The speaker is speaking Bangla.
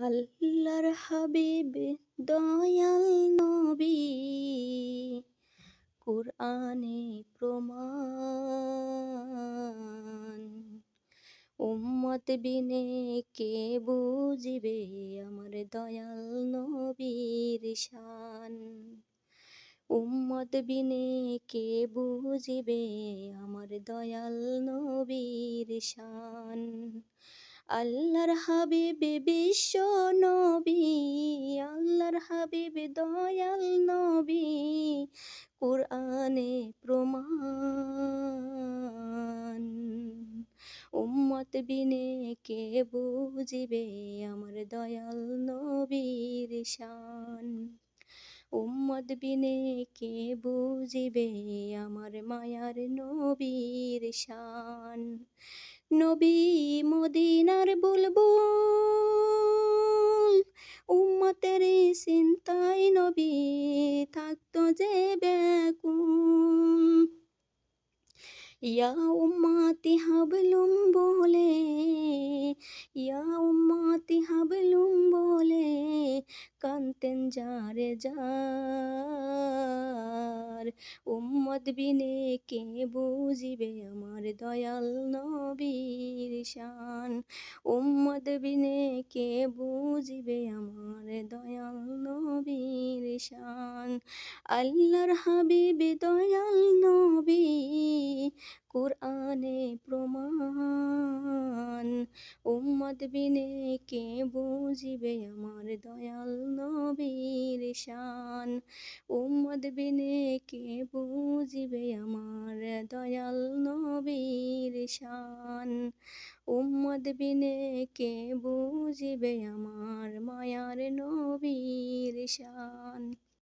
আল্লাহর হাবিব, দয়াল নবী। কুরআনে প্রমাণ। উম্মত বিনে কে বুঝিবে আমার দয়াল নবীর শান? উম্মত বিনে কে বুঝিবে আমার দয়াল নবীর শান? আল্লাহর হাবিব দয়াল নবী, কুরআনে প্রমাণ। উম্মত বিনে কে বুঝিবে আমার দয়াল নবীর শান? উম্মত বিনে কে বুঝিবে আমার মায়ার নবীর শান? নবী মদিনার বুলবুল যে ব্যাকুল ইয়া উম্মাতি হাবলুম বলে, ইয়া উম্মাতি হাবলুম বলে, কান্তেন যারে যার। উম্মত বিনে কে বুঝিবে আমার দয়াল নবীর শান? উম্মত বিনে কে বুঝিবে আমার দয়াল শান আল্লাহর হাবিব দয়াল নবী, কুরআনে প্রমাণ। উম্মত বিনে কে বুঝিবে আমার দয়াল নবীর শান? উম্মত বিনে কে বুঝিবে আমার দয়াল নবীর শান? উম্মত বিনে কে বুঝিবে আমার মায়ার নবীর শান?